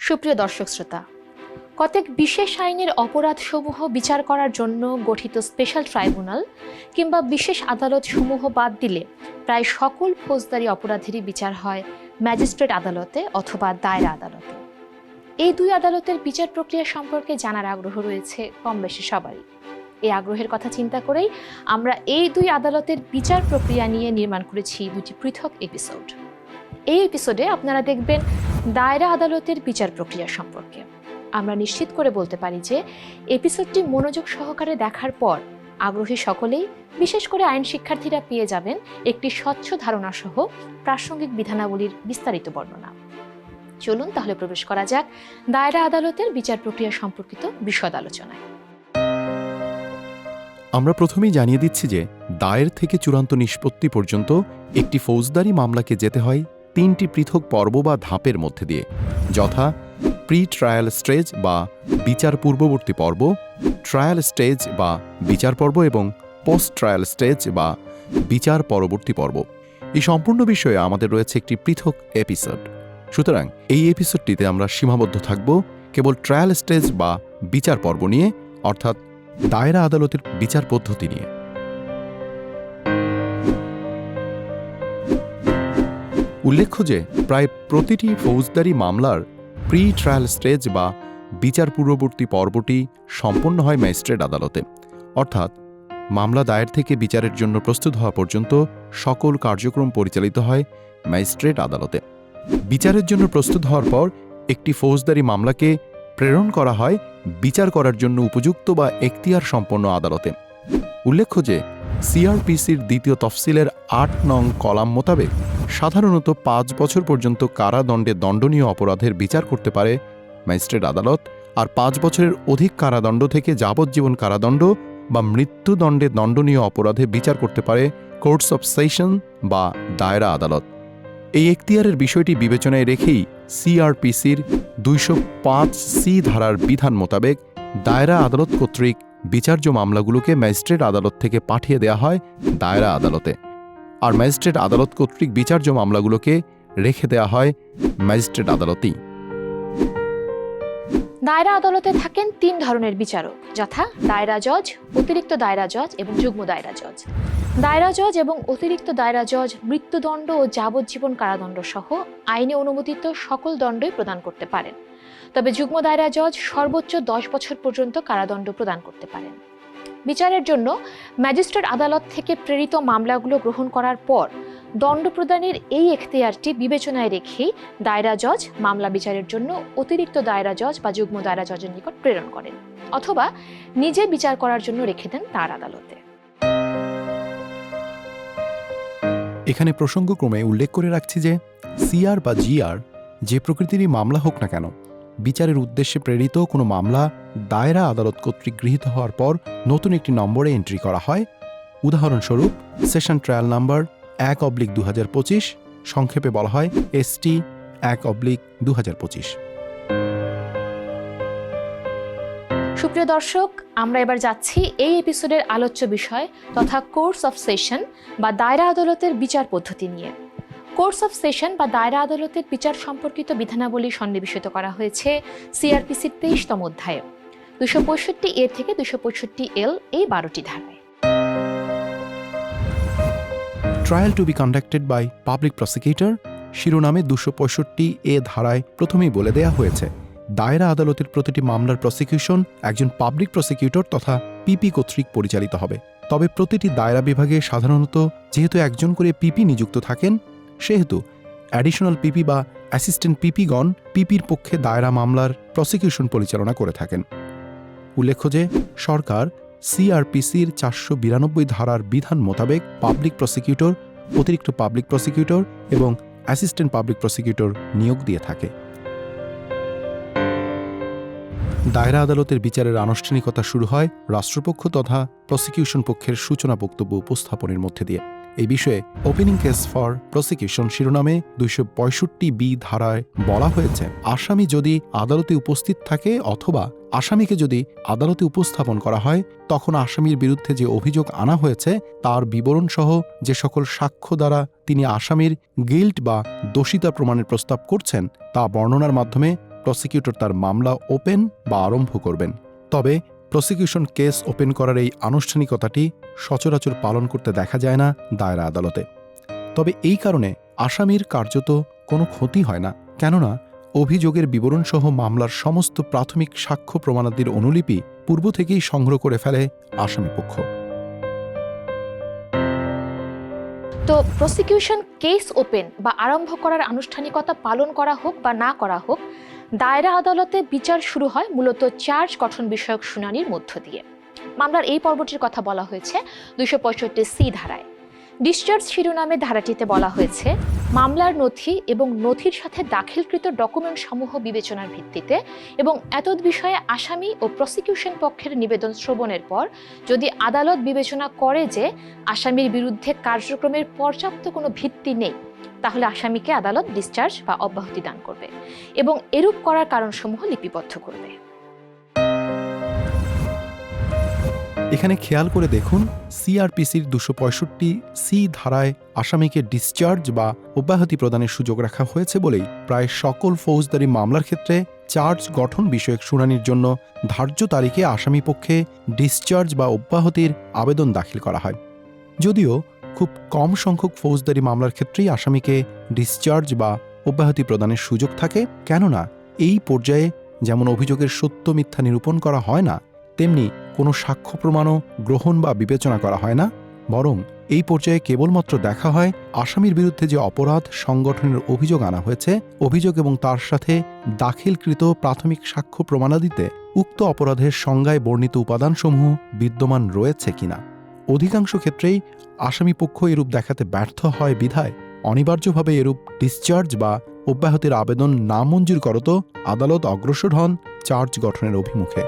সুপ্রিয় দর্শক শ্রোতা, কতক বিশেষ আইনের অপরাধসমূহ বিচার করার জন্য গঠিত স্পেশাল ট্রাইব্যুনাল কিংবা বিশেষ আদালত সমূহ বাদ দিলে প্রায় সকল ফৌজদারি অপরাধেরই বিচার হয় ম্যাজিস্ট্রেট আদালতে অথবা দায়রা আদালতে। এই দুই আদালতের বিচার প্রক্রিয়া সম্পর্কে জানার আগ্রহ রয়েছে কম বেশি সবারই। এই আগ্রহের কথা চিন্তা করেই আমরা এই দুই আদালতের বিচার প্রক্রিয়া নিয়ে নির্মাণ করেছি দুটি পৃথক এপিসোড এই এপিসোডে আপনারা দেখবেন দায়রা আদালতের বিচার প্রক্রিয়া সম্পর্কে। আমরা নিশ্চিত করে বলতে পারি যে, এপিসোডটি মনোযোগ সহকারে দেখার পর আগ্রহী সকলেই, বিশেষ করে আইন শিক্ষার্থীরা পেয়ে যাবেন একটি স্বচ্ছ ধারণা সহ প্রাসঙ্গিক বিধানাবলীর বিস্তারিত বর্ণনা। চলুন তাহলে প্রবেশ করা যাক দায়রা আদালতের বিচার প্রক্রিয়া সম্পর্কিত বিশদ আলোচনায়। আমরা প্রথমেই জানিয়ে দিচ্ছি যে, দায়ের থেকে চূড়ান্ত নিষ্পত্তি পর্যন্ত একটি ফৌজদারি মামলাকে যেতে হয় তিনটি পৃথক পর্ব বা ধাপের মধ্যে দিয়ে। যথা প্রি ট্রায়াল স্টেজ বা বিচার পূর্ববর্তী পর্ব ট্রায়াল স্টেজ বা বিচার পর্ব এবং পোস্ট ট্রায়াল স্টেজ বা বিচার পরবর্তী পর্ব। এই সম্পূর্ণ বিষয়ে আমাদের রয়েছে একটি পৃথক এপিসোড সুতরাং এই এপিসোডটিতে আমরা সীমাবদ্ধ থাকব কেবল ট্রায়াল স্টেজ বা বিচার পর্ব নিয়ে, অর্থাৎ দায়রা আদালতের বিচার পদ্ধতি নিয়ে। উল্লেখ্য যে, প্রায় প্রতিটি ফৌজদারি মামলার প্রি ট্রায়াল স্টেজ বা বিচার পূর্ববর্তী পর্বটি সম্পন্ন হয় ম্যাজিস্ট্রেট আদালতে। অর্থাৎ, মামলা দায়ের থেকে বিচারের জন্য প্রস্তুত হওয়া পর্যন্ত সকল কার্যক্রম পরিচালিত হয় ম্যাজিস্ট্রেট আদালতে। বিচারের জন্য প্রস্তুত হওয়ার পর একটি ফৌজদারি মামলাকে প্রেরণ করা হয় বিচার করার জন্য উপযুক্ত বা এখতিয়ার সম্পন্ন আদালতে। উল্লেখ্য যে সিআরপিসির দ্বিতীয় তফসিলের আট নং কলাম মোতাবেক সাধারণত পাঁচ বছর পর্যন্ত কারাদণ্ডে দণ্ডনীয় অপরাধের বিচার করতে পারে ম্যাজিস্ট্রেট আদালত, আর পাঁচ বছরের অধিক কারাদণ্ড থেকে যাবজ্জীবন কারাদণ্ড বা মৃত্যুদণ্ডে দণ্ডনীয় অপরাধে বিচার করতে পারে কোর্টস অব সেশন বা দায়রা আদালত। এই এখতিয়ারের বিষয়টি বিবেচনায় রেখেই সিআরপিসির দুইশো পাঁচ সি ধারার বিধান মোতাবেক দায়রা আদালত কর্তৃক বিচার্য মামলাগুলোকে ম্যাজিস্ট্রেট আদালত থেকে পাঠিয়ে দেওয়া হয় দায়রা আদালতে। আর ম্যাজিস্ট্রেট আদালত কর্তৃক বিচার্য মামলাগুলোকে রেখে দেওয়া হয় ম্যাজিস্ট্রেট আদালতেই। দায়রা আদালতে থাকেন তিন ধরনের বিচারক, যথা দায়রা জজ, অতিরিক্ত দায়রা জজ এবং যুগ্ম দায়রা জজ। দায়রা জজ এবং অতিরিক্ত দায়রা জজ মৃত্যুদণ্ড ও যাবজ্জীবন কারাদণ্ড সহ আইনে অনুমোদিত সকল দণ্ডই প্রদান করতে পারেন। তবে যুগ্ম দায়রা জজ সর্বোচ্চ দশ বছর পর্যন্ত কারাদণ্ড প্রদান করতে পারেন। বিচারের জন্য ম্যাজিস্ট্রেট আদালত থেকে প্রেরিত মামলাগুলো গ্রহণ করার পর দণ্ড প্রদানের এই এখতিয়ারটি বিবেচনায় রেখেই দায়রা জজ মামলা বিচারের জন্য অতিরিক্ত দায়রা জজ বা যুগ্ম দায়রা জজের নিকট প্রেরণ করেন অথবা নিজে বিচার করার জন্য রেখে দেন তার আদালতে। এখানে প্রসঙ্গক্রমে উল্লেখ করে রাখছি যে সিআর বা জিআর যে প্রকৃতিরই মামলা হোক না কেন বিচারের উদ্দেশ্যে প্রেরিত কোনো মামলা দায়রা আদালত কর্তৃক গৃহীত হওয়ার পর নতুন একটি নম্বরে এন্ট্রি করা হয়। উদাহরণস্বরূপ সেশন ট্রায়াল নাম্বার এক অবলিক দু সংক্ষেপে বলা হয় এসটি এক অবলিক দু সুপ্রিয় দর্শক, আমরা এবার যাচ্ছি এই এপিসোডের আলোচ্য বিষয় তথা কোর্স অফ সেশন বা দায়রা আদালতের বিচার পদ্ধতি নিয়ে। কোর্স অফ সেশন বা দায়রা আদালতের বিচার সম্পর্কিত বিধানাবলী সন্নিবেশিত করা হয়েছে সিআরপিসির তেইশতম অধ্যায়ে। দুশো পঁয়ষট্টি এ থেকে দুশো পঁয়ষট্টি এল এই বারোটি ধারায়। Trial to be conducted by public prosecutor শিরোনামে দুশো পঁয়ষট্টি এ ধারায় প্রথমেই বলে দেয়া হয়েছে, দায়রা আদালতের প্রতিটি মামলার প্রসিকিউশন একজন পাবলিক প্রসিকিউটর তথা পিপি কর্তৃক পরিচালিত হবে। তবে প্রতিটি দায়রা বিভাগে সাধারণত যেহেতু একজন করে পিপি নিযুক্ত থাকেন সেহেতু অ্যাডিশনাল পিপি বা অ্যাসিস্ট্যান্ট পিপিগণ পিপির পক্ষে দায়রা মামলার প্রসিকিউশন পরিচালনা করে থাকেন। উল্লেখ্য যে, সরকার সিআরপিসির চারশো বিরানব্বই ধারার বিধান মোতাবেক পাবলিক প্রসিকিউটর, অতিরিক্ত পাবলিক প্রসিকিউটর এবং অ্যাসিস্ট্যান্ট পাবলিক প্রসিকিউটর নিয়োগ দিয়ে থাকে। দায়রা আদালতের বিচারের আনুষ্ঠানিকতা শুরু হয় রাষ্ট্রপক্ষ তথা প্রসিকিউশন পক্ষের সূচনা বক্তব্য উপস্থাপনের মধ্যে দিয়ে। এই বিষয়ে ওপেনিং কেস ফর প্রসিকিউশন শিরোনামে দুইশো পঁয়ষট্টি বি ধারায় বলা হয়েছে, আসামি যদি আদালতে উপস্থিত থাকে অথবা আসামিকে যদি আদালতে উপস্থাপন করা হয়, তখন আসামির বিরুদ্ধে যে অভিযোগ আনা হয়েছে, তার বিবরণ সহ যে সকল সাক্ষ্য দ্বারা তিনি আসামির গিল্ট বা দোষিতা প্রমাণের প্রস্তাব করছেন, তা বর্ণনার মাধ্যমে প্রসিকিউটর তার মামলা ওপেন বা আরম্ভ করবেন। তবে প্রসিকিউশন কেস ওপেন করার এই আনুষ্ঠানিকতাটি সচরাচর পালন করতে দেখা যায় না দায়রা আদালতে। তবে এই কারণে আসামির কার্যত কোনো ক্ষতি হয় না। কেননা, অভিযোগের বিবরণসহ মামলার সমস্ত প্রাথমিক সাক্ষ্য প্রমাণাদির অনুলিপি পূর্ব থেকেই সংগ্রহ করে ফেলে আসামিপক্ষ তো প্রসিকিউশন কেস ওপেন বা আরম্ভ করার আনুষ্ঠানিকতা পালন করা হোক বা না করা হোক দায়রা আদালতে বিচার শুরু হয় মূলত চার্জ গঠন বিষয়ক শুনানির মধ্য দিয়ে। মামলার এই পর্বটির কথা বলা হয়েছে দুইশো পঁয়ষট্টি সি ধারায়। ডিসচার্জ শিরোনামে ধারাটিতে বলা হয়েছে, মামলার নথি এবং নথির সাথে দাখিলকৃত ডকুমেন্ট সমূহ বিবেচনার ভিত্তিতে এবং এতদ বিষয়ে আসামি ও প্রসিকিউশন পক্ষের নিবেদন শ্রবণের পর যদি আদালত বিবেচনা করে যে আসামির বিরুদ্ধে কার্যক্রমের পর্যাপ্ত কোনো ভিত্তি নেই তাহলে আসামিকে আদালত ডিসচার্জ বা অব্যাহতি দান করবে এবং এরূপ করার কারণসমূহ লিপিবদ্ধ করবে। এখানে খেয়াল করে দেখুন সিআরপিসির দুশো পঁয়ষট্টি সি ধারায় আসামিকে ডিসচার্জ বা অব্যাহতি প্রদানের সুযোগ রাখা হয়েছে বলেই প্রায় সকল ফৌজদারি মামলার ক্ষেত্রে চার্জ গঠন বিষয়ক শুনানির জন্য ধার্য তারিখে আসামি পক্ষে ডিসচার্জ বা অব্যাহতির আবেদন দাখিল করা হয়। যদিও খুব কম সংখ্যক ফৌজদারি মামলার ক্ষেত্রেই আসামিকে ডিসচার্জ বা অব্যাহতি প্রদানের সুযোগ থাকে। কেননা, এই পর্যায়ে যেমন অভিযোগের সত্য মিথ্যা নিরূপণ করা হয় না, তেমনি কোনো সাক্ষ্য প্রমাণও গ্রহণ বা বিবেচনা করা হয় না। বরং এই পর্যায়ে কেবলমাত্র দেখা হয় আসামির বিরুদ্ধে যে অপরাধ সংগঠনের অভিযোগ আনা হয়েছে, অভিযোগ এবং তার সাথে দাখিলকৃত প্রাথমিক সাক্ষ্য প্রমাণাদিতে উক্ত অপরাধের সংজ্ঞায় বর্ণিত উপাদানসমূহ বিদ্যমান রয়েছে কিনা। অধিকাংশ ক্ষেত্রেই আসামিপক্ষ এরূপ দেখাতে ব্যর্থ হয় বিধায়। অনিবার্যভাবে এরূপ ডিসচার্জ বা অব্যাহতির আবেদন না মঞ্জুর করত আদালত অগ্রসর হন চার্জ গঠনের অভিমুখে।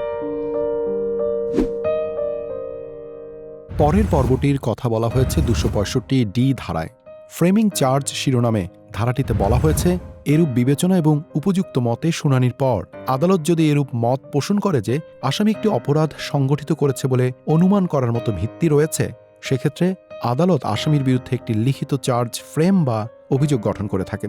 পরের পর্বটির কথা বলা হয়েছে দুশো পঁয়ষট্টি ডি ধারায়। ফ্রেমিং চার্জ শিরোনামে ধারাটিতে বলা হয়েছে, এরূপ বিবেচনা এবং উপযুক্ত মতে শুনানির পর, আদালত যদি এরূপ মত পোষণ করে যে, আসামি একটি অপরাধ সংগঠিত করেছে বলে অনুমান করার মতো ভিত্তি রয়েছে, সেক্ষেত্রে আদালত আসামির বিরুদ্ধে একটি লিখিত চার্জ ফ্রেম বা অভিযোগ গঠন করে থাকে।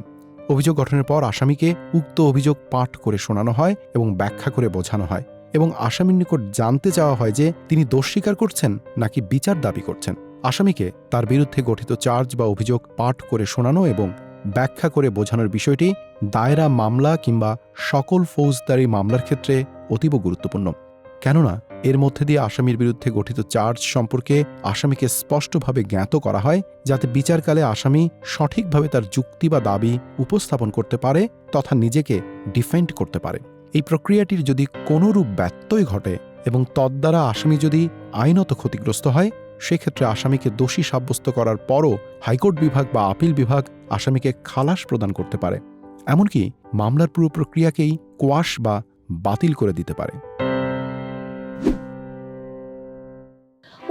অভিযোগ গঠনের পর আসামিকে উক্ত অভিযোগ পাঠ করে শোনানো হয় এবং ব্যাখ্যা করে বোঝানো হয় এবং আসামির নিকট জানতে চাওয়া হয় যে, তিনি দোষ স্বীকার করছেন নাকি বিচার দাবি করছেন। আসামিকে তার বিরুদ্ধে গঠিত চার্জ বা অভিযোগ পাঠ করে শোনানো এবং ব্যাখ্যা করে বোঝানোর বিষয়টি দায়রা মামলা কিংবা সকল ফৌজদারি মামলার ক্ষেত্রে অতীব গুরুত্বপূর্ণ। কেননা, এর মধ্যে দিয়ে আসামির বিরুদ্ধে গঠিত চার্জ সম্পর্কে আসামিকে স্পষ্টভাবে জ্ঞাত করা হয়, যাতে বিচারকালে আসামি সঠিকভাবে তার যুক্তি বা দাবি উপস্থাপন করতে পারে তথা নিজেকে ডিফেন্ড করতে পারে। এই প্রক্রিয়াটির যদি কোনোরূপ ব্যত্যয় ঘটে এবং তদ্বারা আসামি যদি আইনত ক্ষতিগ্রস্ত হয় সেক্ষেত্রে আসামিকে দোষী সাব্যস্ত করার পরও হাইকোর্ট বিভাগ বা আপিল বিভাগ আসামিকে খালাস প্রদান করতে পারে। এমনকি মামলার পুরো প্রক্রিয়াকেই কোয়াশ বা বাতিল করে দিতে পারে।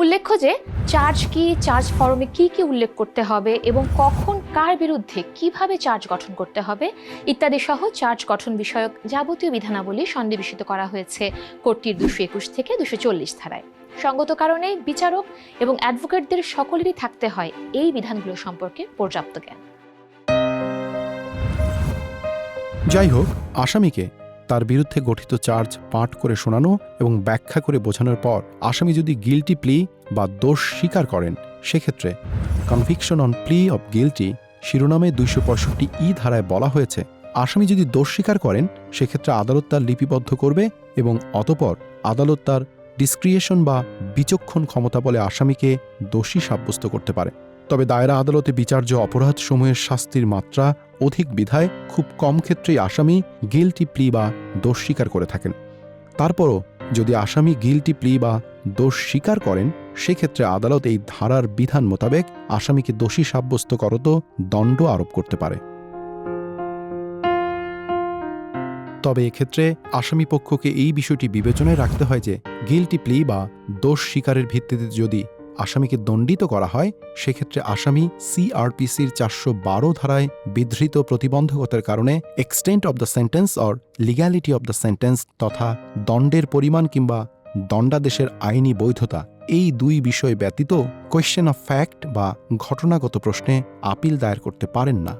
উল্লেখ্য যে, চার্জ কি, চার্জ ফর্মে কি কি উল্লেখ করতে হবে এবং কখন কার বিরুদ্ধে কীভাবে চার্জ গঠন করতে হবে ইত্যাদি সহ চার্জ গঠন বিষয়ক যাবতীয় বিধানাবলী সন্নিবেশিত করা হয়েছে কোর্টটির দুশো একুশ থেকে দুশো চল্লিশ ধারায়। সঙ্গত কারণে বিচারক এবং অ্যাডভোকেটদের সকলেরই থাকতে হয় এই বিধানগুলো সম্পর্কে পর্যাপ্ত জ্ঞান। যাই হোক, আসামিকে তার বিরুদ্ধে গঠিত চার্জ পাঠ করে শোনানো এবং ব্যাখ্যা করে বোঝানোর পর আসামি যদি গিলটি প্লি বা দোষ স্বীকার করেন, সেক্ষেত্রে conviction on plea of guilty শিরোনামে দুইশো পঁয়ষট্টি ই ধারায় বলা হয়েছে, আসামি যদি দোষ স্বীকার করেন, সেক্ষেত্রে আদালত তার লিপিবদ্ধ করবে এবং অতপর আদালত তার ডিসক্রিয়েশন বা বিচক্ষণ ক্ষমতা বলে আসামিকে দোষী সাব্যস্ত করতে পারে। তবে দায়রা আদালতে বিচার্য অপরাধসমূহের শাস্তির মাত্রা অধিক বিধায় খুব কম ক্ষেত্রেই আসামি গিলটি প্লি বা দোষ স্বীকার করে থাকেন। তারপরও যদি আসামি গিলটি প্লি বা দোষ স্বীকার করেন, সেক্ষেত্রে আদালত এই ধারার বিধান মোতাবেক আসামিকে দোষী সাব্যস্ত করত দণ্ড আরোপ করতে পারে। তবে এক্ষেত্রে আসামি পক্ষকে এই বিষয়টি বিবেচনায় রাখতে হয় যে গিলটি প্লি বা দোষ স্বীকারের ভিত্তিতে যদি আসামিকে দণ্ডিত করা হয়, সেক্ষেত্রে আসামি সিআরপিসির চারশো বারো ধারায় বিধৃত প্রতিবন্ধকতার কারণে extent of the sentence or legality of the sentence তথা দণ্ডের পরিমাণ কিংবা দণ্ডাদেশের আইনি বৈধতা এই দুই বিষয় ব্যতীত কোয়েশ্চেন অফ ফ্যাক্ট বা ঘটনাগত প্রশ্নে আপিল দায়ের করতে পারেন না।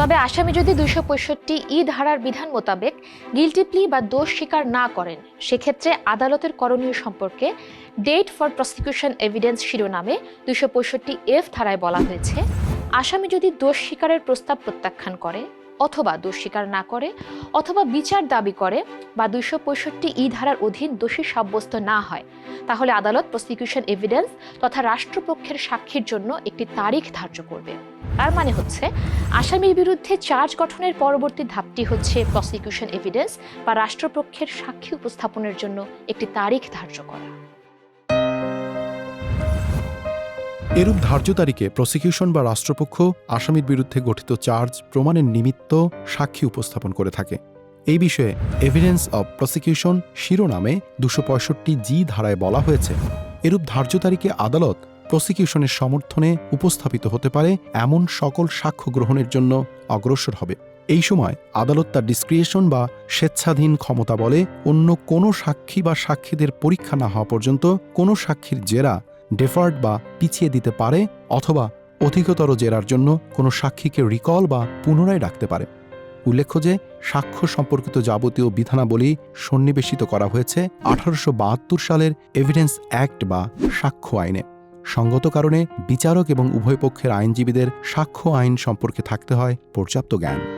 তবে আসামি যদি দুইশো পঁয়ষট্টি ই ধারার বিধান মোতাবেক গিলটি প্লি বা দোষ স্বীকার না করেন, সেক্ষেত্রে আদালতের করণীয় সম্পর্কে ডেট ফর প্রসিকিউশন এভিডেন্স শিরোনামে দুইশো পঁয়ষট্টি এফ ধারায় বলা হয়েছে, আসামি যদি দোষ স্বীকারের প্রস্তাব প্রত্যাখ্যান করে অথবা দোষ স্বীকার না করে, অথবা বিচার দাবি করে বা দুইশো পঁয়ষট্টি ই ধারার অধীন দোষী সাব্যস্ত না হয়, তাহলে আদালত প্রসিকিউশন এভিডেন্স তথা রাষ্ট্রপক্ষের সাক্ষীর জন্য একটি তারিখ ধার্য করবে। তার মানে হচ্ছে, আসামির বিরুদ্ধে চার্জ গঠনের পরবর্তী ধাপটি হচ্ছে প্রসিকিউশন এভিডেন্স বা রাষ্ট্রপক্ষের সাক্ষী উপস্থাপনের জন্য একটি তারিখ ধার্য করা। এরূপ ধার্য তারিখে প্রসিকিউশন বা রাষ্ট্রপক্ষ আসামির বিরুদ্ধে গঠিত চার্জ প্রমাণের নিমিত্ত সাক্ষী উপস্থাপন করে থাকে। এই বিষয়ে এভিডেন্স অব প্রসিকিউশন শিরোনামে দুশো পঁয়ষট্টি জি ধারায় বলা হয়েছে। এরূপ ধার্য তারিখে আদালত প্রসিকিউশনের সমর্থনে উপস্থাপিত হতে পারে এমন সকল সাক্ষ্য গ্রহণের জন্য অগ্রসর হবে। এই সময় আদালত তার ডিসক্রিয়েশন বা স্বেচ্ছাধীন ক্ষমতা বলে অন্য কোনো সাক্ষী বা সাক্ষীদের পরীক্ষা না হওয়া পর্যন্ত কোনো সাক্ষীর জেরা ডেফার্ড বা পিছিয়ে দিতে পারে অথবা অধিকতর জেরার জন্য কোনো সাক্ষীকে রিকল বা পুনরায় ডাকতে পারে। উল্লেখ্য যে, সাক্ষ্য সম্পর্কিত যাবতীয় বিধানাবলী সন্নিবেশিত করা হয়েছে আঠারোশো বাহাত্তর সালের এভিডেন্স অ্যাক্ট বা সাক্ষ্য আইনে। সঙ্গত কারণে বিচারক এবং উভয় পক্ষের আইনজীবীদের সাক্ষ্য আইন সম্পর্কে থাকতে হয় পর্যাপ্ত জ্ঞান।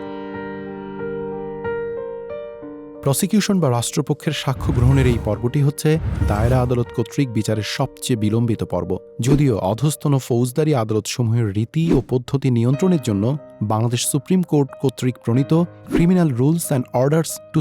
প্রসিকিউশন বা রাষ্ট্রপক্ষের সাক্ষ্য গ্রহণের এই পর্বটি হচ্ছে দায়রা আদালত কর্তৃক বিচারের সবচেয়ে বিলম্বিত পর্ব। যদিও অধস্তন ফৌজদারি আদালতসমূহের রীতি ও পদ্ধতি নিয়ন্ত্রণের জন্য বাংলাদেশ সুপ্রিম কোর্ট কর্তৃক প্রণীত criminal rules and orders two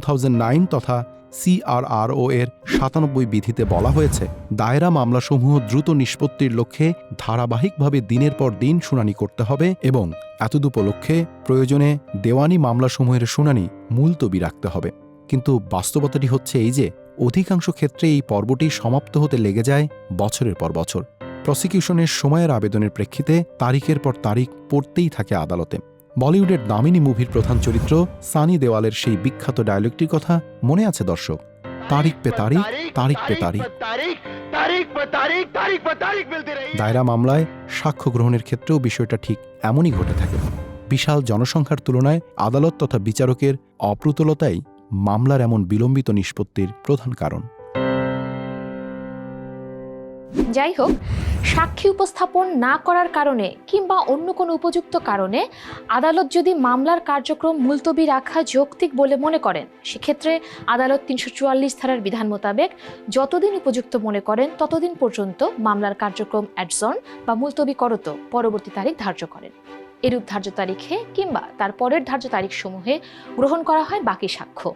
তথা সিআরআরও এর সাতানব্বই বিধিতে বলা হয়েছে, দায়রা মামলাসমূহ দ্রুত নিষ্পত্তির লক্ষ্যে ধারাবাহিকভাবে দিনের পর দিন শুনানি করতে হবে এবং এতদুপলক্ষে প্রয়োজনে দেওয়ানি মামলাসমূহের শুনানি মুলতবি রাখতে হবে। কিন্তু বাস্তবতাটি হচ্ছে এই যে অধিকাংশ ক্ষেত্রে এই পর্বটি সমাপ্ত হতে লেগে যায় বছরের পর বছর। প্রসিকিউশনের সময়ের আবেদনের প্রেক্ষিতে তারিখের পর তারিখ পড়তেই থাকে আদালতে। বলিউডের দামিনী মুভির প্রধান চরিত্র সানি দেওয়ালের সেই বিখ্যাত ডায়লগটির কথা মনে আছে দর্শক? তারিখ পে তারিখ তারিখ পে তারিখ। দায়রা মামলায় সাক্ষ্য গ্রহণের ক্ষেত্রেও বিষয়টা ঠিক এমনই ঘটে থাকে। বিশাল জনসংখ্যার তুলনায় আদালত তথা বিচারকের অপ্রতুলতাই মামলার এমন বিলম্বিত নিষ্পত্তির প্রধান কারণ। যাই হোক, সাক্ষী উপস্থাপন না করার কারণে কিংবা অন্য কোনো উপযুক্ত কারণে আদালত যদি মামলার কার্যক্রম মুলতবি রাখা যৌক্তিক বলে মনে করেন, সেক্ষেত্রে আদালত তিনশো চুয়াল্লিশ ধারার বিধান মোতাবেক যতদিন উপযুক্ত মনে করেন ততদিন পর্যন্ত মামলার কার্যক্রম অ্যাডজন বা মুলতবি করত পরবর্তী তারিখ ধার্য করেন। এরূপ ধার্য তারিখে কিংবা তার পরের ধার্য তারিখসমূহে গ্রহণ করা হয় বাকি সাক্ষ্য।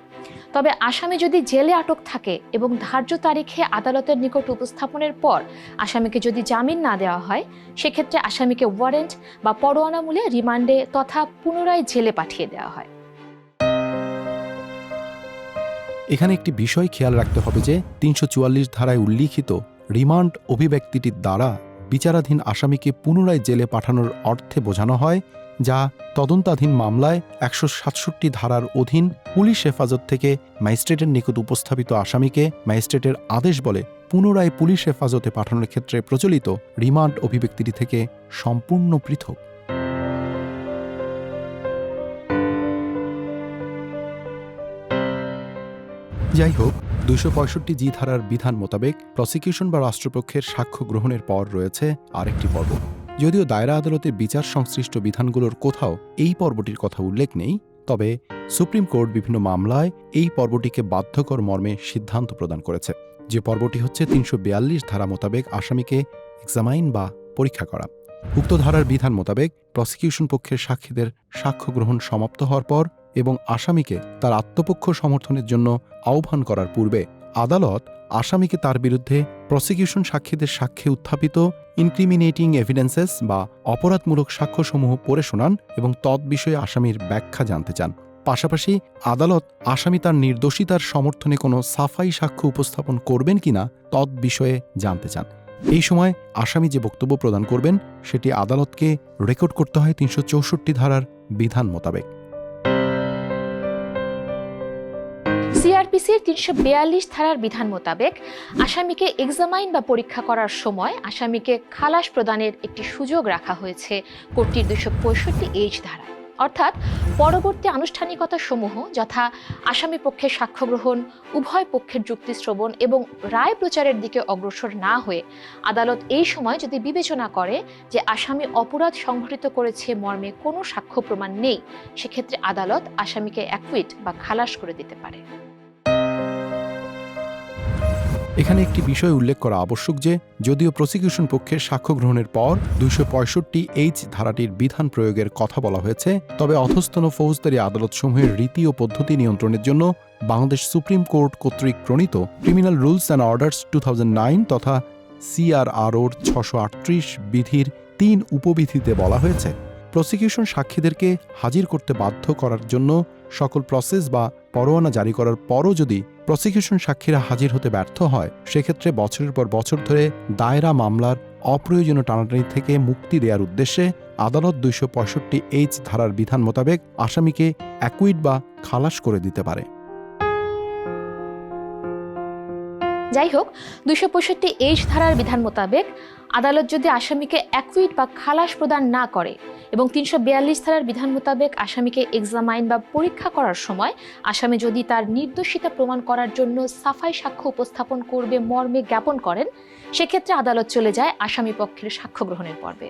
তবে আসামি যদি জেলে আটক থাকে এবং ধার্য তারিখে আদালতের নিকট উপস্থাপনের পর আসামিকে যদি জামিন না দেওয়া হয়, সেক্ষেত্রে আসামিকে ওয়ারেন্ট বা পরোয়ানা মূলে রিমান্ডে তথা পুনরায় জেলে পাঠিয়ে দেওয়া হয়। এখানে একটি বিষয় খেয়াল রাখতে হবে যে তিনশো চুয়াল্লিশ ধারায় উল্লিখিত রিমান্ড অভিব্যক্তিটির দ্বারা বিচারাধীন আসামিকে পুনরায় জেলে পাঠানোর অর্থে বোঝানো হয়, যা তদন্তাধীন মামলায় একশো সাতষট্টি ধারার অধীন পুলিশ হেফাজত থেকে ম্যাজিস্ট্রেটের নিকট উপস্থাপিত আসামিকে ম্যাজিস্ট্রেটের আদেশ বলে পুনরায় পুলিশ হেফাজতে পাঠানোর ক্ষেত্রে প্রচলিত রিমান্ড অভিব্যক্তিটি থেকে সম্পূর্ণ পৃথক। যাই হোক দুশো পঁয়ষট্টি জি ধারার বিধান মোতাবেক প্রসিকিউশন বা রাষ্ট্রপক্ষের সাক্ষ্য গ্রহণের পর রয়েছে আরেকটি পর্ব। যদিও দায়রা আদালতে বিচার সংশ্লিষ্ট বিধানগুলোর কোথাও এই পর্বটির কথা উল্লেখ নেই, তবে সুপ্রিম কোর্ট বিভিন্ন মামলায় এই পর্বটিকে বাধ্যকর মর্মে সিদ্ধান্ত প্রদান করেছে। যে পর্বটি হচ্ছে তিনশো বিয়াল্লিশ ধারা মোতাবেক আসামিকে এক্সামাইন বা পরীক্ষা করা। উক্ত ধারার বিধান মোতাবেক প্রসিকিউশন পক্ষের সাক্ষীদের সাক্ষ্য গ্রহণ সমাপ্ত হওয়ার পর এবং আসামিকে তার আত্মপক্ষ সমর্থনের জন্য আহ্বান করার পূর্বে আদালত আসামিকে তার বিরুদ্ধে প্রসিকিউশন সাক্ষীদের সাক্ষ্যে উত্থাপিত ইনক্রিমিনেটিং এভিডেন্সেস বা অপরাধমূলক সাক্ষ্যসমূহ পড়ে শোনান এবং তৎবিষয়ে আসামির ব্যাখ্যা জানতে চান। পাশাপাশি আদালত আসামি তার নির্দোষিতার সমর্থনে কোনো সাফাই সাক্ষ্য উপস্থাপন করবেন কিনা তৎবিষয়ে জানতে চান। এই সময় আসামি যে বক্তব্য প্রদান করবেন, সেটি আদালতকে রেকর্ড করতে হয় তিনশো চৌষট্টি ধারার বিধান মোতাবেক। সিআরপিসির তিনশো বিয়াল্লিশ ধারার বিধান মোতাবেক আসামিকে এক্সামাইন বা পরীক্ষা করার সময় আসামিকে খালাস প্রদানের একটি সুযোগ রাখা হয়েছে কোর্টটির দুশো পঁয়ষট্টি এইচ ধারায়। অর্থাৎ পরবর্তী আনুষ্ঠানিকতা সমূহ যথা আসামি পক্ষের সাক্ষ্য গ্রহণ, উভয় পক্ষের যুক্তি শ্রবণ এবং রায় প্রচারের দিকে অগ্রসর না হয়ে আদালত এই সময় যদি বিবেচনা করে যে আসামি অপরাধ সংঘটিত করেছে মর্মে কোনো সাক্ষ্য প্রমাণ নেই, সেক্ষেত্রে আদালত আসামিকে অ্যাকুইট বা খালাস করে দিতে পারে। এখানে একটি বিষয় উল্লেখ করা আবশ্যক যে, যদিও প্রসিকিউশন পক্ষের সাক্ষ্য গ্রহণের পর দুইশো পঁয়ষট্টি এইচ ধারাটির বিধান প্রয়োগের কথা বলা হয়েছে, তবে অধস্তন ফৌজদারি আদালতসমূহের রীতি ও পদ্ধতি নিয়ন্ত্রণের জন্য বাংলাদেশ সুপ্রিম কোর্ট কর্তৃক প্রণীত criminal rules and orders two তথা সিআরআরওর ছশো আটত্রিশ বিধির তিন উপবিধিতে বলা হয়েছে। প্রসিকিউশন সাক্ষীদেরকে হাজির করতে বাধ্য করার জন্য সকল প্রসেস বা পরোয়ানা জারি করার পরও যদি প্রসিকিউশন সাক্ষীরা হাজির হতে ব্যর্থ হয়, সেক্ষেত্রে বছরের পর বছর ধরে দায়রা মামলার অপ্রয়োজনীয় টানাটানি থেকে মুক্তি দেওয়ার উদ্দেশ্যে আদালত দুইশো পঁয়ষট্টি এইচ ধারার বিধান মোতাবেক আসামিকে অ্যাকুইড বা খালাস করে দিতে পারে। যাই হোক, দুইশো পঁয়ষট্টি এইচ ধারার বিধান মোতাবেক আদালত যদি আসামিকে অ্যাকুইট বা খালাস প্রদান না করে এবং তিনশো বিয়াল্লিশ ধারার বিধান মোতাবেক আসামিকে এক্সামাইন বা পরীক্ষা করার সময় আসামি যদি তার নির্দোষিতা প্রমাণ করার জন্য সাফাই সাক্ষ্য উপস্থাপন করবে, মর্মে জ্ঞাপন করেন, সেক্ষেত্রে আদালত চলে যায় আসামি পক্ষের সাক্ষ্য গ্রহণের পর্বে।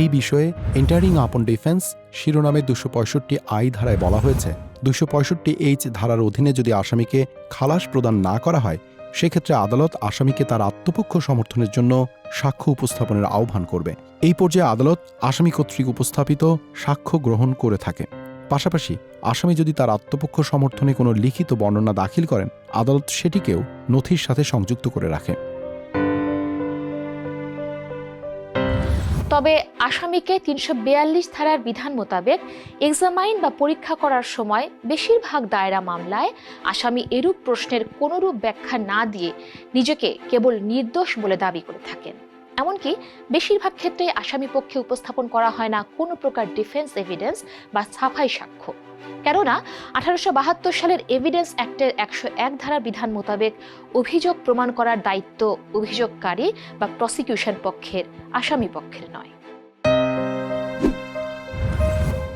এই বিষয়ে এন্টারিং আপন ডিফেন্স শিরোনামে দুশো পঁয়ষট্টি আই ধারায় বলা হয়েছে। দুশো পঁয়ষট্টি এইচ ধারার অধীনে যদি আসামিকে খালাস প্রদান না করা হয় সেক্ষেত্রে আদালত আসামিকে তার আত্মপক্ষ সমর্থনের জন্য সাক্ষ্য উপস্থাপনের আহ্বান করবে। এই পর্যায়ে আদালত আসামি কর্তৃক উপস্থাপিত সাক্ষ্য গ্রহণ করে থাকে। পাশাপাশি আসামি যদি তার আত্মপক্ষ সমর্থনে কোনো লিখিত বর্ণনা দাখিল করেন, আদালত সেটিকেও নথির সাথে সংযুক্ত করে রাখে। তবে আসামিকে তিনশো বিয়াল্লিশ ধারার বিধান মোতাবেক এক্সামাইন বা পরীক্ষা করার সময় বেশিরভাগ দায়রা মামলায় আসামি এরূপ প্রশ্নের কোনরূপ ব্যাখ্যা না দিয়ে নিজেকে কেবল নির্দোষ বলে দাবি করে থাকেন। এমনকি বেশিরভাগ ক্ষেত্রে আসামি পক্ষে উপস্থাপন করা হয় না কোনো প্রকার ডিফেন্স এভিডেন্স বা সাফাই সাক্ষ্য। কেননা, আঠারোশো বাহাত্তর সালের এভিডেন্স অ্যাক্টের একশো এক ধারার বিধান মোতাবেক অভিযোগ প্রমাণ করার দায়িত্ব অভিযোগকারী বা প্রসিকিউশন পক্ষের, আসামি পক্ষের নয়।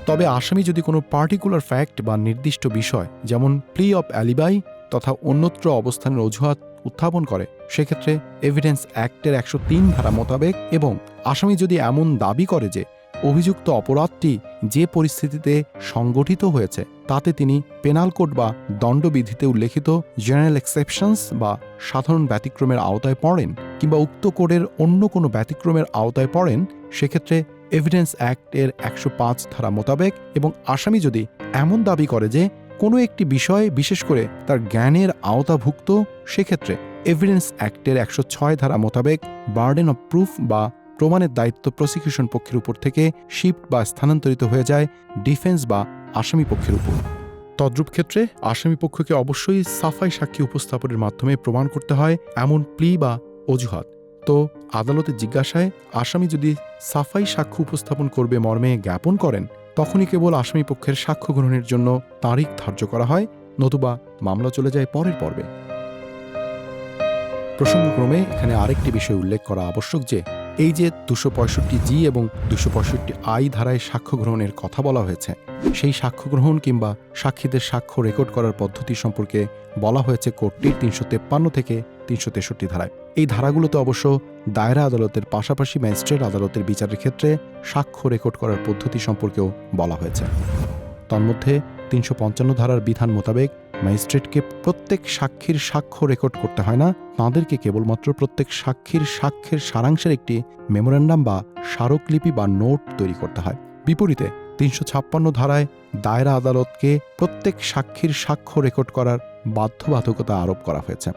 তবে আসামি যদি কোনো পার্টিকুলার ফ্যাক্ট বা নির্দিষ্ট বিষয়, যেমন প্লি অফ অ্যালিবাই তথা অন্যত্র অবস্থানের অজুহাত উত্থাপন করে, সেক্ষেত্রে এভিডেন্স অ্যাক্টের একশো তিন ধারা মোতাবেক এবং আসামি যদি এমন দাবি করে যে অভিযুক্ত অপরাধটি যে পরিস্থিতিতে সংগঠিত হয়েছে, তাতে তিনি পেনাল কোড বা দণ্ডবিধিতে উল্লেখিত জেনারেল এক্সেপশনস বা সাধারণ ব্যতিক্রমের আওতায় পড়েন কিংবা উক্ত কোডের অন্য কোনো ব্যতিক্রমের আওতায় পড়েন, সেক্ষেত্রে এভিডেন্স অ্যাক্ট এর একশো পাঁচ ধারা মোতাবেক এবং আসামি যদি এমন দাবি করে যে কোনো একটি বিষয়ে, বিশেষ করে তার জ্ঞানের আওতাভুক্ত, সেক্ষেত্রে এভিডেন্স অ্যাক্টের একশো ছয় ধারা মোতাবেক বার্ডেন অফ প্রুফ বা প্রমাণের দায়িত্ব প্রসিকিউশন পক্ষের উপর থেকে শিফট বা স্থানান্তরিত হয়ে যায় ডিফেন্স বা আসামি পক্ষের উপর। তদ্রূপ ক্ষেত্রে আসামি পক্ষকে অবশ্যই সাফাই সাক্ষী উপস্থাপনের মাধ্যমে প্রমাণ করতে হয় এমন প্লি বা অজুহাত। তো আদালতের জিজ্ঞাসায় আসামি যদি সাফাই সাক্ষ্য উপস্থাপন করবে মর্মে জ্ঞাপন করেন তখনই কেবল আসামি পক্ষের সাক্ষ্য গ্রহণের জন্য তারিখ ধার্য করা হয়, নতুবা মামলা চলে যায় পরের পর্বে। প্রসঙ্গক্রমে এখানে আরেকটি বিষয় উল্লেখ করা আবশ্যক যে, এই যে দুশো পঁয়ষট্টি জি এবং দুশো পঁয়ষট্টি আই ধারায় সাক্ষ্য গ্রহণের কথা বলা হয়েছে, সেই সাক্ষ্য গ্রহণ কিংবা সাক্ষীদের সাক্ষ্য রেকর্ড করার পদ্ধতি সম্পর্কে বলা হয়েছে কোর্টটির তিনশো তেপ্পান্ন থেকে তিনশো তেষট্টি ধারায়। এই ধারাগুলোতে অবশ্য দায়রা আদালতের পাশাপাশি ম্যাজিস্ট্রেট আদালতের বিচারের ক্ষেত্রে সাক্ষ্য রেকর্ড করার পদ্ধতি সম্পর্কেও বলা হয়েছে। তন্মধ্যে তিনশো পঞ্চান্ন ধারার বিধান মোতাবেক ম্যাজিস্ট্রেটকে প্রত্যেক সাক্ষীর সাক্ষ্য রেকর্ড করতে হয় না, তাঁদেরকে কেবলমাত্র প্রত্যেক সাক্ষীর সাক্ষ্যের সারাংশের একটি মেমোরেন্ডাম বা স্মারকলিপি বা নোট তৈরি করতে হয়। বিপরীতে তিনশো ছাপ্পান্ন ধারায় দায়রা আদালতকে প্রত্যেক সাক্ষীর সাক্ষ্য রেকর্ড করার বাধ্যবাধকতা আরোপ করা হয়েছে।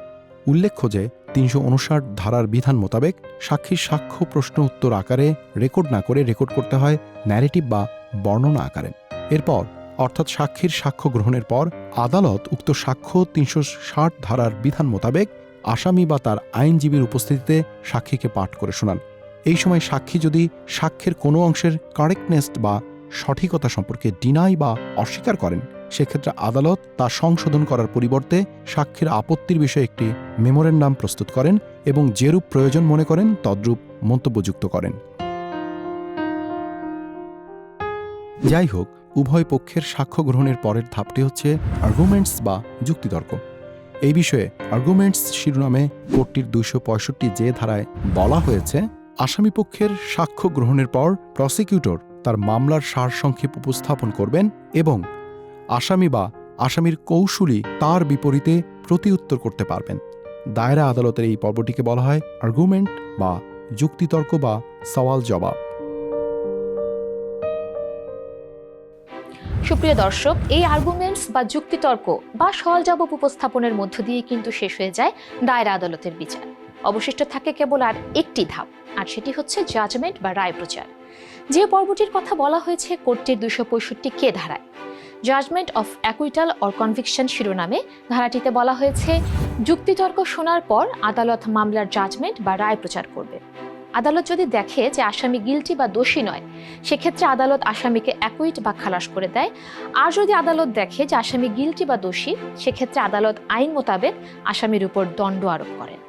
উল্লেখ্য যে তিনশো উনষাট ধারার বিধান মোতাবেক সাক্ষীর সাক্ষ্য প্রশ্ন উত্তর আকারে রেকর্ড না করে রেকর্ড করতে হয় ন্যারেটিভ বা বর্ণনা আকারে। এরপর, অর্থাৎ সাক্ষীর সাক্ষ্য গ্রহণের পর আদালত উক্ত সাক্ষ্য তিনশো ষাট ধারার বিধান মোতাবেক আসামি বা তার আইনজীবীর উপস্থিতিতে সাক্ষীকে পাঠ করে শোনান। এই সময় সাক্ষী যদি সাক্ষ্যের কোনো অংশের কারেক্টনেস বা সঠিকতা সম্পর্কে ডিনাই বা অস্বীকার করেন সেক্ষেত্রে আদালত তা সংশোধন করার পরিবর্তে সাক্ষীর আপত্তির বিষয়ে একটি মেমোরেন্ডাম প্রস্তুত করেন এবং যেরূপ প্রয়োজন মনে করেন, তদ্রূপ মন্তব্যযুক্ত করেন। যাই হোক, উভয় পক্ষের সাক্ষ্য গ্রহণের পরের ধাপটি হচ্ছে আর্গুমেন্টস বা যুক্তিতর্ক। এই বিষয়ে আর্গুমেন্টস শিরোনামে কোর্টটির দুইশো পঁয়ষট্টি যে ধারায় বলা হয়েছে, আসামি পক্ষের সাক্ষ্য গ্রহণের পর প্রসিকিউটর তার মামলার সারসংক্ষেপ উপস্থাপন করবেন এবং আসামি বা আসামির কৌশলী তার বিপরীতে প্রতিউত্তর করতে পারবেন। দায়রা আদালতের এই পর্বটিকে বলা হয় আর্গুমেন্ট বা যুক্তিতর্ক বা সওয়াল জবাব সুপ্রিয় দর্শক, এই আর্গুমেন্টস বা যুক্তিতর্ক বা সওয়াল জবাব উপস্থাপনের মধ্য দিয়ে কিন্তু শেষ হয়ে যায় দায়রা আদালতের বিচার। অবশিষ্ট থাকে কেবল আর একটি ধাপ, আর সেটি হচ্ছে জাজমেন্ট বা রায় প্রচার। যে পর্বটির কথা বলা হয়েছে কোর্টের দুশো পঁয়ষট্টি কে ধারায়? Judgement of acquittal or conviction শিরোনামে। ধারাটিতে বলা হয়েছে, যুক্তিতর্ক শোনার পর আদালত মামলার জাজমেন্ট বা রায় প্রচার করবে। আদালত যদি দেখে যে আসামি গিলটি বা দোষী নয়, সেক্ষেত্রে আদালত আসামিকে অ্যাকুইট বা খালাস করে দেয়। আর যদি আদালত দেখে যে আসামি গিলটি বা দোষী, সেক্ষেত্রে আদালত আইন মোতাবেক আসামির উপর দণ্ড আরোপ করেন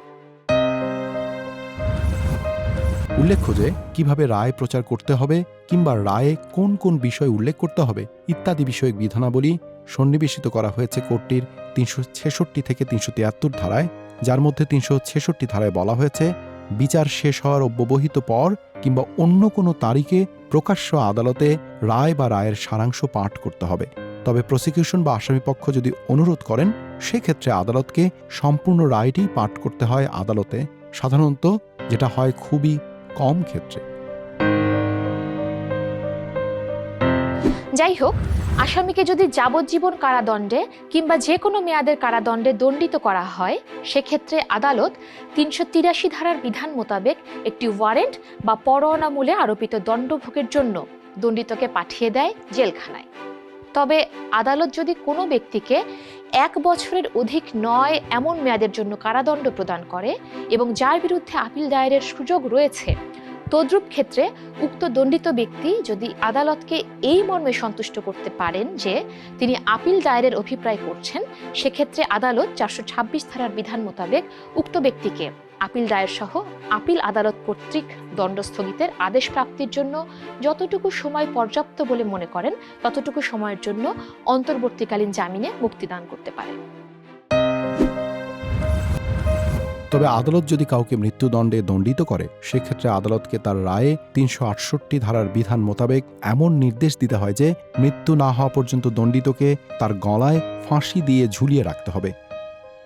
উল্লেখ্য যে, কীভাবে রায় প্রচার করতে হবে কিংবা রায়ে কোন কোন বিষয় উল্লেখ করতে হবে ইত্যাদি বিষয়ক বিধানাবলী সন্নিবেশিত করা হয়েছে কোর্টটির তিনশো ছেষট্টি থেকে তিনশো তিয়াত্তর ধারায়, যার মধ্যে তিনশো ছেষট্টি ধারায় বলা হয়েছে, বিচার শেষ হওয়ার অব্যবহিত পর কিংবা অন্য কোনো তারিখে প্রকাশ্য আদালতে রায় বা রায়ের সারাংশ পাঠ করতে হবে। তবে প্রসিকিউশন বা আসামিপক্ষ যদি অনুরোধ করেন, সেক্ষেত্রে আদালতকে সম্পূর্ণ রায়টি পাঠ করতে হয় আদালতে, সাধারণত যেটা হয় খুবই কম ক্ষেত্রে। যাই হোক আসামিকে যদি যাবজ্জীবন কারাদণ্ডে কিংবা যে কোনো মেয়াদের কারাদণ্ডে দণ্ডিত করা হয়, সেক্ষেত্রে আদালত তিনশো তিরাশি ধারার বিধান মোতাবেক একটি ওয়ারেন্ট বা পরোয়ানামূলে আরোপিত দণ্ডভোগের জন্য দণ্ডিতকে পাঠিয়ে দেয় জেলখানায়। তবে আদালত যদি কোনো ব্যক্তিকে এক বছরের অধিক নয় এমন মেয়াদের জন্য কারাদণ্ড প্রদান করে এবং যার বিরুদ্ধে আপিল দায়েরের সুযোগ রয়েছে তদ্রূপ ক্ষেত্রে উক্ত দণ্ডিত ব্যক্তি যদি আদালতকে এই মর্মে সন্তুষ্ট করতে পারেন যে তিনি আপিল দায়েরের অভিপ্রায় করছেন, সেক্ষেত্রে আদালত চারশো ছাব্বিশ ধারার বিধান মোতাবেক উক্ত ব্যক্তিকে আপিল দায়ের সহ আপিল আদালত কর্তৃক দণ্ড স্থগিতের আদেশ প্রাপ্তির জন্য যতটুকু সময় পর্যাপ্ত বলে মনে করেন, ততটুকু সময়ের জন্য অন্তর্বর্তীকালীন জামিনে মুক্তিদান করতে পারে তবে আদালত যদি কাউকে মৃত্যুদণ্ডে দণ্ডিত করে, সেক্ষেত্রে আদালতকে তার রায়ে তিনশো আটষট্টি ধারার বিধান মোতাবেক এমন নির্দেশ দিতে হয় যে, মৃত্যু না হওয়া পর্যন্ত দণ্ডিতকে তার গলায় ফাঁসি দিয়ে ঝুলিয়ে রাখতে হবে।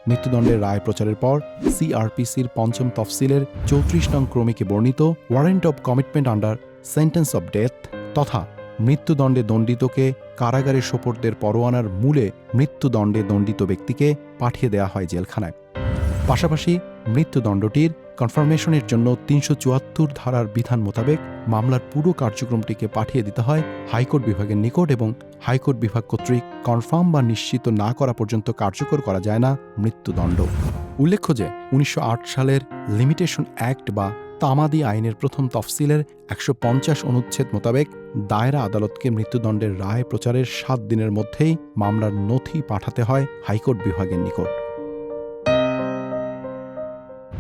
মৃত্যুদণ্ডের রায় প্রচারের পর সিআরপিসির পঞ্চম তফসিলের চৌত্রিশ নং ক্রমিকে বর্ণিত warrant of commitment under sentence of death তথা মৃত্যুদণ্ডে দণ্ডিতকে কারাগারে সোপর্দের পরোয়ানার মূলে মৃত্যুদণ্ডে দণ্ডিত ব্যক্তিকে পাঠিয়ে দেওয়া হয় জেলখানায়। পাশাপাশি মৃত্যুদণ্ডটির কনফার্মেশনের জন্য তিনশো চুয়াত্তর ধারার বিধান মোতাবেক মামলার পুরো কার্যক্রমটিকে পাঠিয়ে দিতে হয় হাইকোর্ট বিভাগের নিকট এবং হাইকোর্ট বিভাগ কর্তৃক কনফার্ম বা নিশ্চিত না করা পর্যন্ত কার্যকর করা যায় না মৃত্যুদণ্ড। উল্লেখ্য যে উনিশশো আট সালের লিমিটেশন অ্যাক্ট বা তামাদি আইনের প্রথম তফসিলের একশো পঞ্চাশ অনুচ্ছেদ মোতাবেক দায়রা আদালতকে মৃত্যুদণ্ডের রায় প্রচারের সাত দিনের মধ্যেই মামলার নথি পাঠাতে হয় হাইকোর্ট বিভাগের নিকট।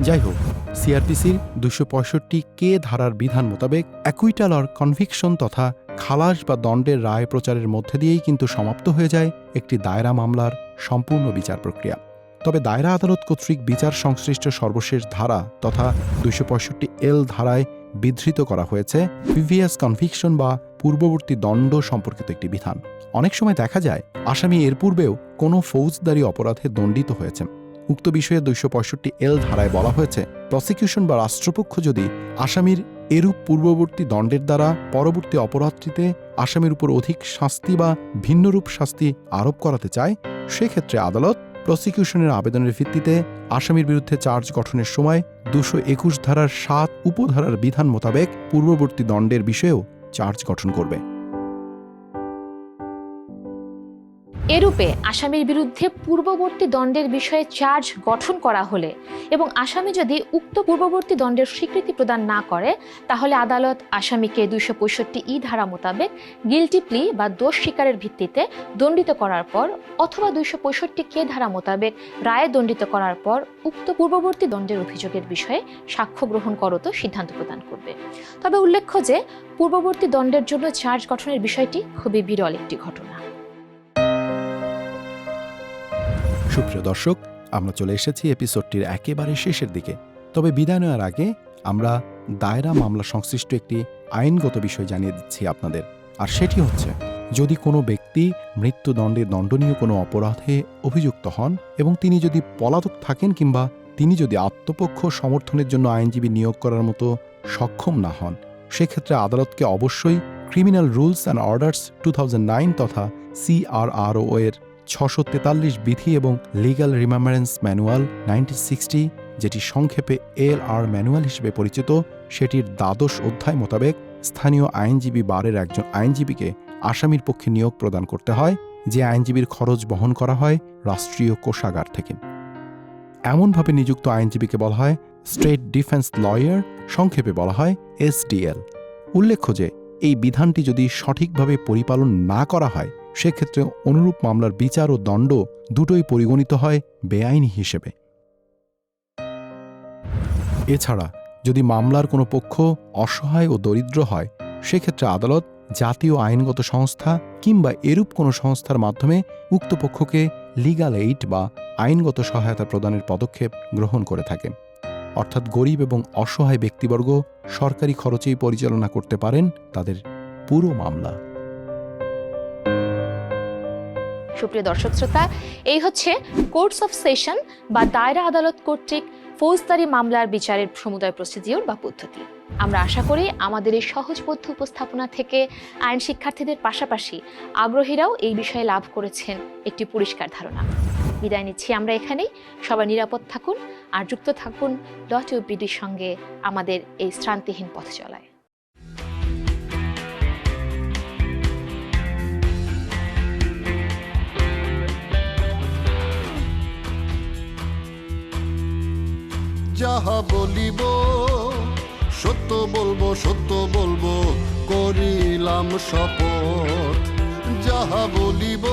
যাই হোক সিআরপিসির দুশো পঁয়ষট্টি কে ধারার বিধান মোতাবেক অ্যাকুইটাল অর কনভিকশন তথা খালাস বা দণ্ডের রায় প্রচারের মধ্যে দিয়েই কিন্তু সমাপ্ত হয়ে যায় একটি দায়রা মামলার সম্পূর্ণ বিচার প্রক্রিয়া। তবে দায়রা আদালত কর্তৃক বিচার সংশ্লিষ্ট সর্বশেষ ধারা তথা দুইশো পঁয়ষট্টি এল ধারায় বিধৃত করা হয়েছে প্রিভিয়াস কনভিকশন বা পূর্ববর্তী দণ্ড সম্পর্কিত একটি বিধান। অনেক সময় দেখা যায়, আসামি এর পূর্বেও কোনো ফৌজদারি অপরাধে দণ্ডিত হয়েছেন। উক্ত বিষয়ে দুইশো পঁয়ষট্টি এল ধারায় বলা হয়েছে, প্রসিকিউশন বা রাষ্ট্রপক্ষ যদি আসামির এরূপ পূর্ববর্তী দণ্ডের দ্বারা পরবর্তী অপরাধটিতে আসামির উপর অধিক শাস্তি বা ভিন্নরূপ শাস্তি আরোপ করাতে চায়, সেক্ষেত্রে আদালত প্রসিকিউশনের আবেদনের ভিত্তিতে আসামির বিরুদ্ধে চার্জ গঠনের সময় দুশো একুশ ধারার সাত উপধারার বিধান মোতাবেক পূর্ববর্তী দণ্ডের বিষয়েও চার্জ গঠন করবে। এরূপে আসামির বিরুদ্ধে পূর্ববর্তী দণ্ডের বিষয়ে চার্জ গঠন করা হলে এবং আসামি যদি উক্ত পূর্ববর্তী দণ্ডের স্বীকৃতি প্রদান না করে, তাহলে আদালত আসামিকে দুইশো পঁয়ষট্টি ই ধারা মোতাবেক গিলটি প্লি বা দোষ স্বীকারের ভিত্তিতে দণ্ডিত করার পর অথবা দুইশো পঁয়ষট্টি কে ধারা মোতাবেক রায়ে দণ্ডিত করার পর উক্ত পূর্ববর্তী দণ্ডের অভিযোগের বিষয়ে সাক্ষ্য গ্রহণ করত সিদ্ধান্ত প্রদান করবে। তবে উল্লেখ্য যে, পূর্ববর্তী দণ্ডের জন্য চার্জ গঠনের বিষয়টি খুবই বিরল একটি ঘটনা। সুপ্রিয় দর্শক, আমরা চলে এসেছি এপিসোডটির একেবারে শেষের দিকে। তবে বিদায় নেওয়ার আগে আমরা দায়রা মামলা সংশ্লিষ্ট একটি আইনগত বিষয় জানিয়ে দিচ্ছি আপনাদের। আর সেটি হচ্ছে, যদি কোনো ব্যক্তি মৃত্যুদণ্ডে দণ্ডনীয় কোনো অপরাধে অভিযুক্ত হন এবং তিনি যদি পলাতক থাকেন কিংবা তিনি যদি আত্মপক্ষ সমর্থনের জন্য আইনজীবী নিয়োগ করার মতো সক্ষম না হন, সেক্ষেত্রে আদালতকে অবশ্যই criminal rules and orders two তথা সিআরআরও এর ছশো তেতাল্লিশ বিধি এবং legal remembrance manual nineteen sixty, যেটি সংক্ষেপে এল আর ম্যানুয়াল হিসেবে পরিচিত, সেটির দ্বাদশ অধ্যায় মোতাবেক স্থানীয় আইনজীবী বারের একজন আইনজীবীকে আসামির পক্ষে নিয়োগ প্রদান করতে হয়, যে আইনজীবীর খরচ বহন করা হয় রাষ্ট্রীয় কোষাগার থেকে। এমনভাবে নিযুক্ত আইনজীবীকে বলা হয় স্টেট ডিফেন্স লয়ার, সংক্ষেপে বলা হয় এসডিএল উল্লেখ্য যে, এই বিধানটি যদি সঠিকভাবে পরিপালন না করা হয় সেক্ষেত্রে অনুরূপ মামলার বিচার ও দণ্ড দুটোই পরিগণিত হয় বেআইনি হিসেবে। এছাড়া যদি মামলার কোনো পক্ষ অসহায় ও দরিদ্র হয়, সেক্ষেত্রে আদালত জাতীয় আইনগত সংস্থা কিংবা এরূপ কোনো সংস্থার মাধ্যমে উক্ত পক্ষকে লিগাল এইড বা আইনগত সহায়তা প্রদানের পদক্ষেপ গ্রহণ করে থাকে। অর্থাৎ গরিব এবং অসহায় ব্যক্তিবর্গ সরকারি খরচেই পরিচালনা করতে পারেন তাদের পুরো মামলা। সুপ্রিয় দর্শক শ্রোতা, এই হচ্ছে কোর্টস অফ সেশন বা দায়রা আদালত কর্তৃক ফৌজদারি মামলার বিচারের সমুদয় প্রসিডিওর বা পদ্ধতি। আমরা আশা করি আমাদের এই সহজবোধ্য উপস্থাপনা থেকে আইন শিক্ষার্থীদের পাশাপাশি আগ্রহীরাও এই বিষয়ে লাভ করেছেন একটি পরিষ্কার ধারণা। বিদায় নিচ্ছি আমরা এখানেই। সবাই নিরাপদ থাকুন আর যুক্ত থাকুন ডট ইউপিডির সঙ্গে আমাদের এই শ্রান্তিহীন পথ চলায়। যাহা বলিব সত্য বলব সত্য বলব করিলাম শপথ যাহা বলিব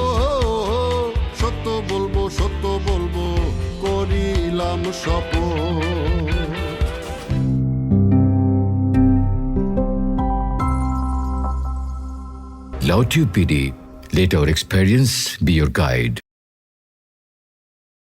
সত্য বলব সত্য বলব করিলাম শপথ Laut PD, let our experience be your guide.